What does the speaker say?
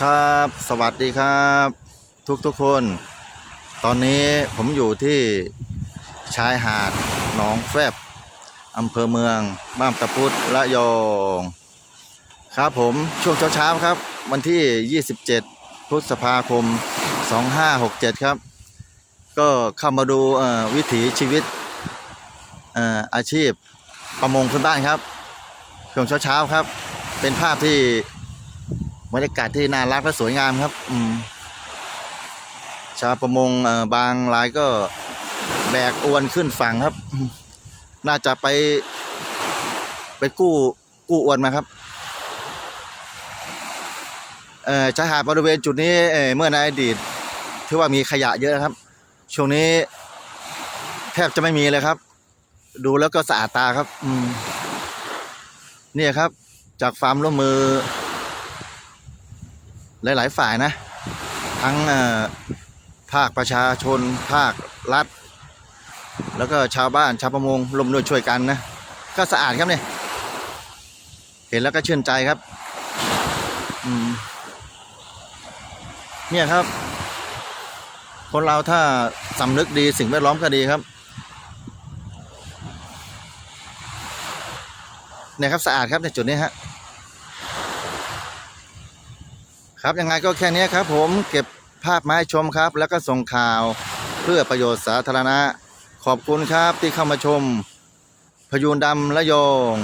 ครับ สวัสดีครับ ทุกทุกคน ตอนนี้ผมอยู่ที่ชายหาดหนองแฟบอำเภอเมืองบ้านตะพุธระยอง ครับผมช่วงเช้าๆครับ วันที่ 27 พฤษภาคม 2567 ครับ ก็เข้ามาดูวิถีชีวิตเอ่ออาชีพประมงพื้นบ้านครับช่วงเช้าๆครับ เป็นภาพที่ บรรยากาศที่น่ารักและสวยงามครับ อืม ชาวประมงบางรายก็แบกอวนขึ้นฝั่งครับ น่าจะไป ไปกู้กู้อวนมาครับเอ่อชายหาดบริเวณจุดนี้เเมื่อในอดีตถือว่ามีขยะเยอะครับ ช่วงนี้ แทบจะไม่มีเลยครับ ดูแล้วก็สะอาดตาครับ อืมเนี่ยครับ จากความร่วมมือ หลาย ๆ ฝ่ายนะ ทั้งภาคประชาชน ภาครัฐ แล้วก็ชาวบ้านชาวประมงร่วมด้วยช่วยกันนะ ก็สะอาดครับเนี่ย เห็นแล้วก็ชื่นใจครับเนี่ยครับ คนเราถ้าสำนึกดีสิ่งแวดล้อมก็ดีครับเนี่ยครับสะอาดครับในจุดนี้ฮะ ครับยังไงก็แค่นี้ครับ ผมเก็บภาพมาให้ชมครับ แล้วก็ส่งข่าวเพื่อประโยชน์สาธารณะ ขอบคุณครับที่เข้ามาชม พยูนดำและยอง